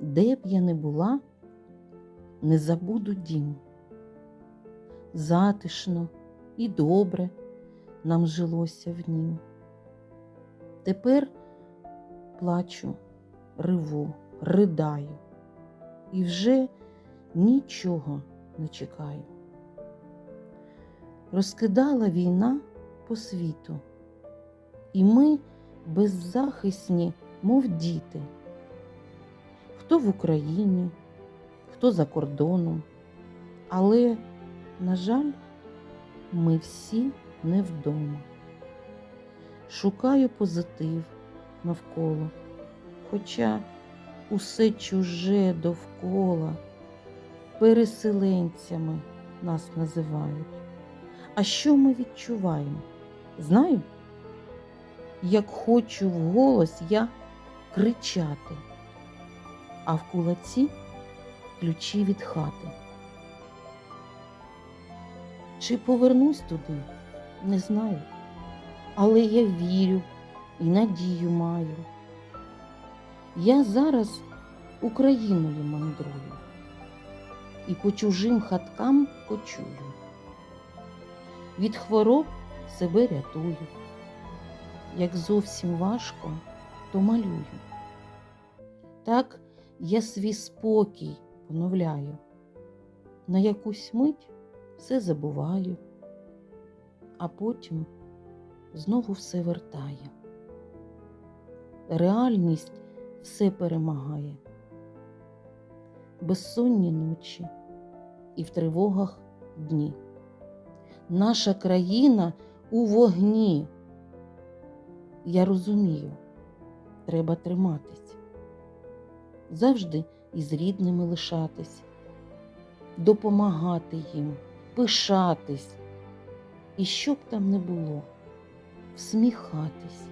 де б я не була, не забуду дім. Затишно і добре нам жилося в нім. Тепер плачу, риву, ридаю і вже нічого не чекаю. Розкидала війна по світу, і ми беззахисні, мов діти. Хто в Україні, хто за кордоном, але, на жаль, ми всі не вдома. Шукаю позитив навколо, хоча усе чуже довкола переселенцями нас називають. А що ми відчуваємо? Знаю, як хочу вголос я кричати, а в кулаці ключі від хати. Чи повернусь туди, не знаю, але я вірю і надію маю. Я зараз Україною мандрую і по чужим хаткам кочую. Від хвороб себе рятую. Як зовсім важко, то малюю. Так я свій спокій поновляю. На якусь мить все забуваю, а потім знову все вертає. Реальність все перемагає. Безсонні ночі і в тривогах дні. Наша країна у вогні. Я розумію, треба триматись, завжди із рідними лишатись, допомагати їм, пишатись, і що б там не було, всміхатись.